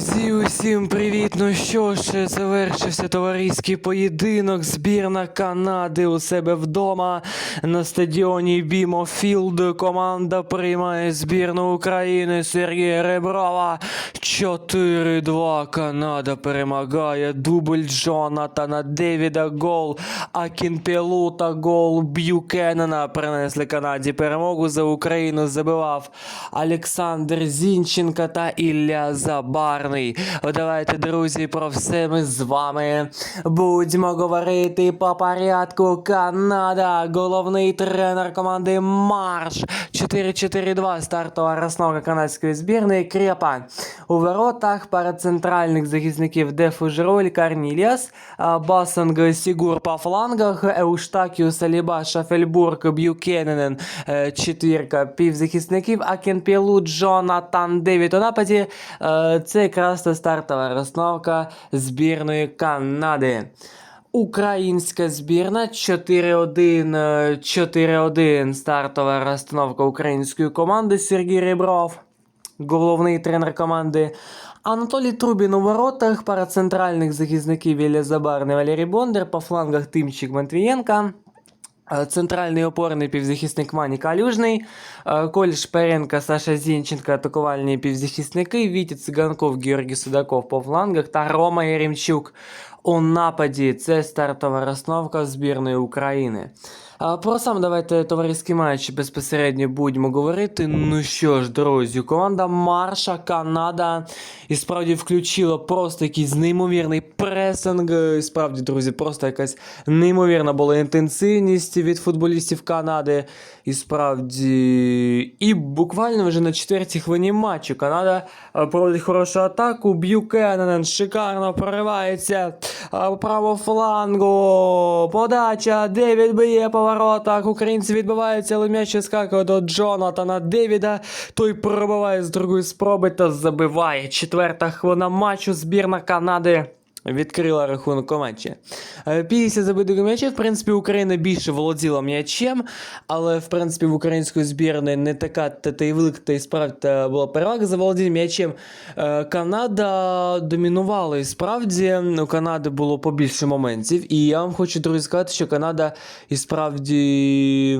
Друзі, усім привіт! Ну що ж, завершився товариський поєдинок. Збірна Канади у себе вдома на стадіоні Бімо Філд. Команда приймає збірну України Сергія Реброва. 4-2. Канада перемагає. Дубль Джонатана Девіда гол. А Акінпелута гол Б'юкенена принесли Канаді перемогу за Україну. Забивав Олександр Зінченка та Ілля Забарний. Давайте, друзі, про все ми з вами будемо говорити по порядку. Канада, головний тренер команди Марш. 4-4-2 стартова розновка канадської збірної. Крепа у воротах перед центральних захисників Дефужероль, Карніліас, Басанг Сігур по флангах, Еуштакіус, Саліба, Шафельбург, Б'юкененен, е, четвірка півзахисників, Акенпілу, Джонатан Девід у нападі. Е, Це та стартова розновка збірної Канади. Українська збірна 4-1, е, 4-1 стартова розстановка української команди Сергій Ребров головний тренер команди. Анатолій Трубін у воротах, пара центральних захисників Ілля Забарний, Валерій Бондар, по флангах Тимчик Матвієнка. Е, Центральний опорний півзахисник Мані Калюжний, е, Коль Шперенко, Саша Зінченко, атакувальні півзахисники, Вітя Циганков, Георгій Судаков по флангах та Рома Єремчук у нападі. Це стартова розновка збірної України. Про сам давайте товариський матч безпосередньо будемо говорити. Ну що ж, друзі, команда Марша, Канада і справді включила просто якийсь неймовірний пресинг. І Справді, друзі, просто якась неймовірна була інтенсивність від футболістів Канади. І справді, і буквально вже на четвертій хвилині матчу Канада е, проводить хорошу атаку. Б'юкенен шикарно проривається е, право флангу. Подача. Девід б'є по воротах. Українці відбиваються, але м'яч скакає до Джонатана Девіда. Той пробиває з другої спроби та забиває. Четверта хвилина матчу. Збірна Канади. Відкрила рахунок у матчі. Е, Після забитого м'яча, в принципі, Україна більше володіла м'ячем, але в принципі в української збірної не така та, та й велика та й справді була перевага за володінням м'ячем. Е, Канада домінувала і справді у Канади було побільше моментів. І я вам хочу, друзі, сказати, що Канада і справді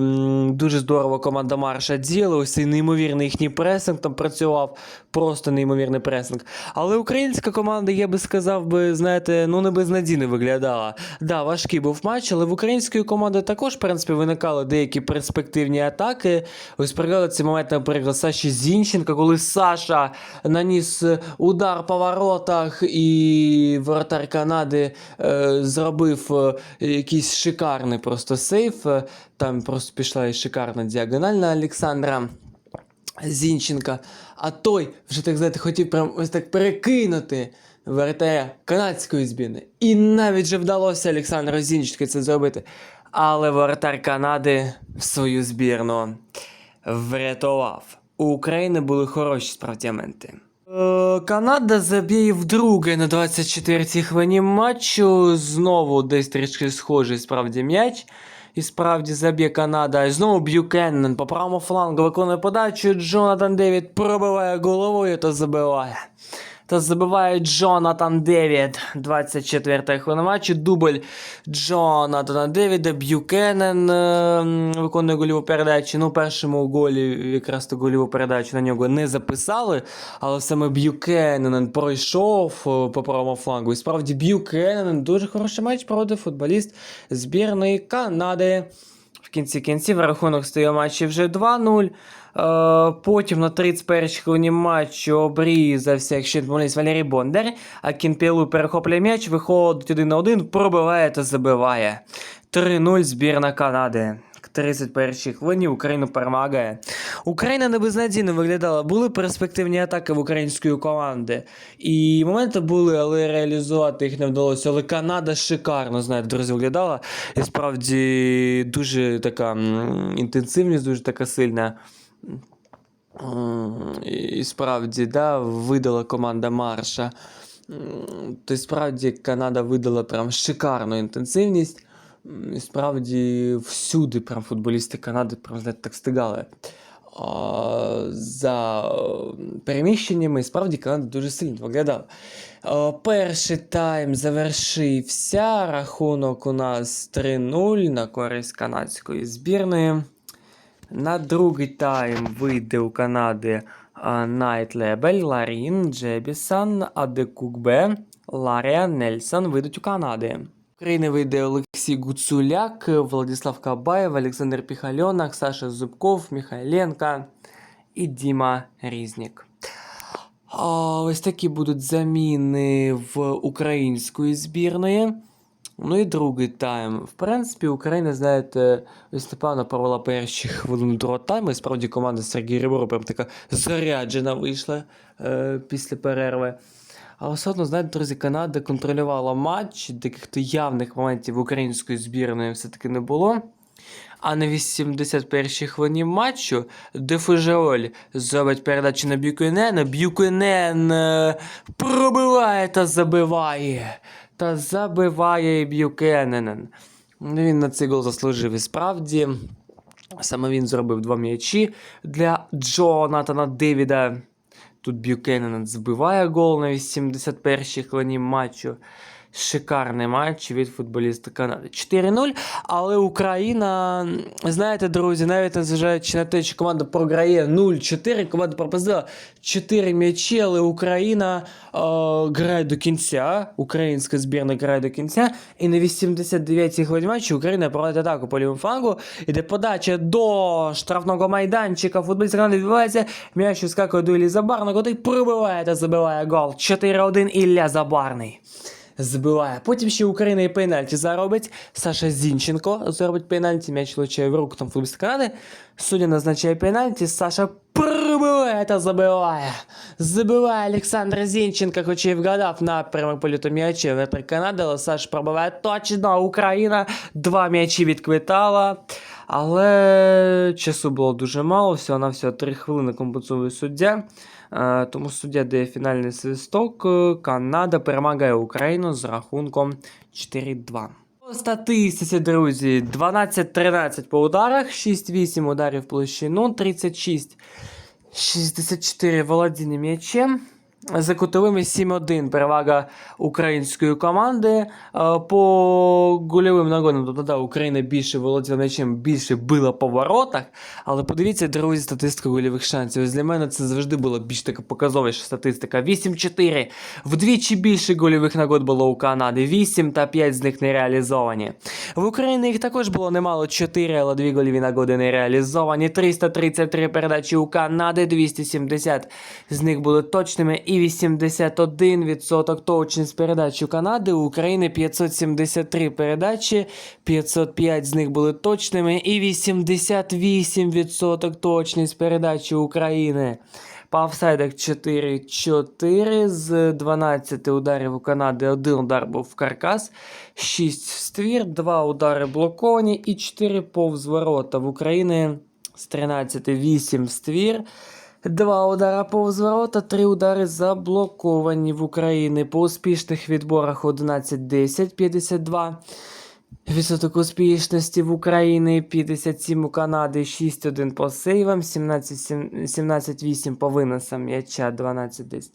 дуже здорово команда Марша діяла. Ось цей неймовірний їхній пресинг там працював. Просто неймовірний пресинг. Але українська команда, я би сказав би, знаєте, ну не безнадійно виглядала. Да, важкий був матч, але в української команди також, в принципі, виникали деякі перспективні атаки. Ось пригадали цей момент, наприклад, Саші Зінченка, коли Саша наніс е, удар по воротах, і воротар Канади е, зробив е, якийсь шикарний просто сейф. Там просто пішла і шикарна діагональ на Олександра. Зінченка, а той вже так знаєте, хотів прям ось так перекинути воротаря канадської збірної. І навіть же вдалося Олександру Зінченку це зробити. Але воротар Канади свою збірну врятував. У України були хороші справді моменти. Е, Канада заб'є вдруге на 24-й хвилині матчу. Знову десь трішки схожий справді м'яч. І справді заб'є Канада. І знову Б'юкеннен по правому флангу виконує подачу. Джонатан Девід пробиває головою та забиває. Та забиває Джонатан Девід. 24 хвилина матчу. Дубль Джонатана Девіда. Б'юкенен е, виконує гольову передачу. Ну, першому голі якраз ту гольову передачу на нього не записали. Але саме Б'юкенен пройшов е, по правому флангу. І справді Б'юкенен дуже хороший матч проводив футболіст збірної Канади. В кінці кінців рахунок стає матчі вже 2-0. Е, потім на 31 хвилині матчу обрізався, якщо помиляюсь, Валерій Бондар, а Кінпілу перехоплює м'яч, виходить 1 на 1, пробиває та забиває. 3-0 збірна Канади. К 31 хвилині Україну перемагає. Україна не безнадійно виглядала. Були перспективні атаки в української команди. І моменти були, але реалізувати їх не вдалося. Але Канада шикарно, знаєте, друзі, виглядала. І справді дуже така інтенсивність, дуже така сильна. І справді, да, видала команда Марша. То справді Канада видала прям шикарну інтенсивність. І справді всюди прям футболісти Канади прям знаєте, так стигали. За переміщеннями, справді Канада дуже сильно виглядала. Перший тайм завершився. Рахунок у нас 3-0 на користь канадської збірної. На другий тайм вийде у Канади а, Найт Лебель, Ларін, Джебісон, Адекукбе, Ларія, Нельсон вийдуть у Канади. України вийде Олексій Гуцуляк, Владислав Кабаєв, Олександр Піхальонок, Саша Зубков, Михайленко і Діма Різнік. Ось такі будуть заміни в української збірної. Ну і другий тайм. В принципі, Україна, знаєте, ось непевно провела перші хвилини другого тайму. І справді команда Сергія Рибору прям така заряджена вийшла е, після перерви. Але все одно, знаєте, друзі, Канада контролювала матч, таких-то явних моментів української збірної все-таки не було. А на 81-й хвилині матчу Дефужеоль зробить передачу на. Бюкенен е, пробиває та забиває. Та забиває і Бюкенен. Ну, Він на цей гол заслужив і справді. Саме він зробив два м'ячі для Джонатана Девіда. Тут Бюкенен збиває гол на 81-й хвилині матчу. Шикарний матч від футболіста Канади. 4-0. Але Україна, знаєте, друзі, навіть незважаючи на те, що команда програє 0-4, команда пропустила 4 м'ячі, але Україна е, грає до кінця. Українська збірна грає до кінця. І на 89-й хвилині матчу Україна проводить атаку по лівому флангу. Іде подача до штрафного майданчика. Футболіст Канади відбувається. М'яч вискакує до Іллі Забарного, який прибиває та забиває гол. 4-1 Ілля Забарний збиває. Потім ще Україна і пенальті заробить. Саша Зінченко зробить пенальті, м'яч влучає в руку там футболіста Канади. Суддя назначає пенальті, Саша прибиває та забиває. Забиває Олександр Зінченко, хоча й вгадав напрямок польоту м'яча ветер Канади, але Саша пробиває точно. Україна два м'ячі відквитала. Але часу було дуже мало, всього на всього 3 хвилини компенсує суддя. Е, Тому суддя дає фінальний свисток. Е, Канада перемагає Україну з рахунком 4-2. По статистиці, друзі, 12-13 по ударах, 6-8 ударів площину, 36 64 володіння м'ячем. За кутовими 7-1 перевага української команди. Е, По гольовим нагодам, тобто да, Україна більше володіла м'ячем, більше била по воротах. Але подивіться, друзі, статистику гольових шансів. Ось для мене це завжди була більш така показовіша статистика. 8-4. Вдвічі більше гольових нагод було у Канади. 8 та 5 з них не реалізовані. В Україні їх також було немало 4, але 2 гольові нагоди не реалізовані. 333 передачі у Канади, 270 з них були точними і 81% точність передач у Канади. У України 573 передачі, 505 з них були точними і 88% точність передачі України. По офсайдах 4-4 з 12 ударів у Канади один удар був в каркас, 6 в ствір, 2 удари блоковані і 4 повз ворота. В Україні з 13 8 в ствір. Два удара повз ворота, три удари заблоковані в Україні. По успішних відборах 11-10, 52. Відсоток успішності в Україні 57 у Канади, 6-1 по сейвам, 17-7 17-8 по виносам м'яча, 12-10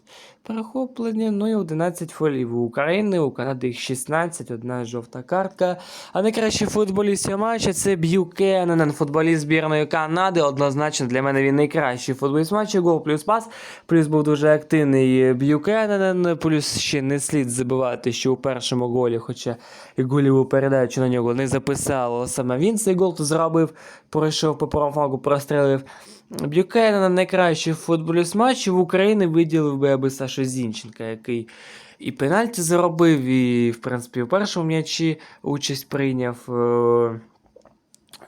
перехоплення, ну і 11 фолів у України, у Канади їх 16, одна жовта картка. А найкращий футболіст матча це Б'юкенен, футболіст збірної Канади. Однозначно для мене він найкращий футболіст матчу, гол плюс пас, плюс був дуже активний Б'юкенен, плюс ще не слід забувати, що у першому голі, хоча і голіву передачу на нього не записало, саме він цей гол зробив, пройшов по правому прострелив. Б'юкенена найкращий футболіст матчу в Україні виділив би аби Саша Зінченка, який і пенальті заробив, і, в принципі, у першому м'ячі участь прийняв. Е,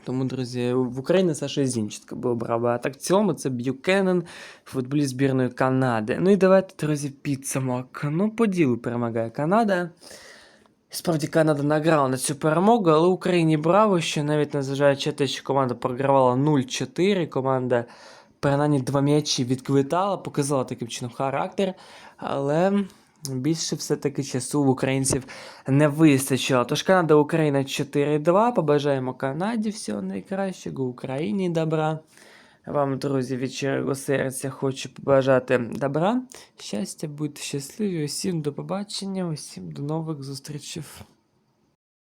Тому, друзі, в Україні Саша Зінченко був брав. А так в цілому це Б'юкенен, футболіст збірної Канади. Ну і давайте, друзі, підсумок. Ну, по ділу перемагає Канада. Справді Канада награла на цю перемогу, але Україні браво, що навіть незважаючи те, що команда програвала 0-4, команда принаймні два м'ячі відквитала, показала таким чином характер, але більше все-таки часу в українців не вистачило. Тож Канада Україна 4-2. Побажаємо Канаді всього найкращого, Україні добра. Вам, друзі, від щирого серця хочу побажати добра, щастя, будьте щасливі, усім до побачення, усім до нових зустрічей.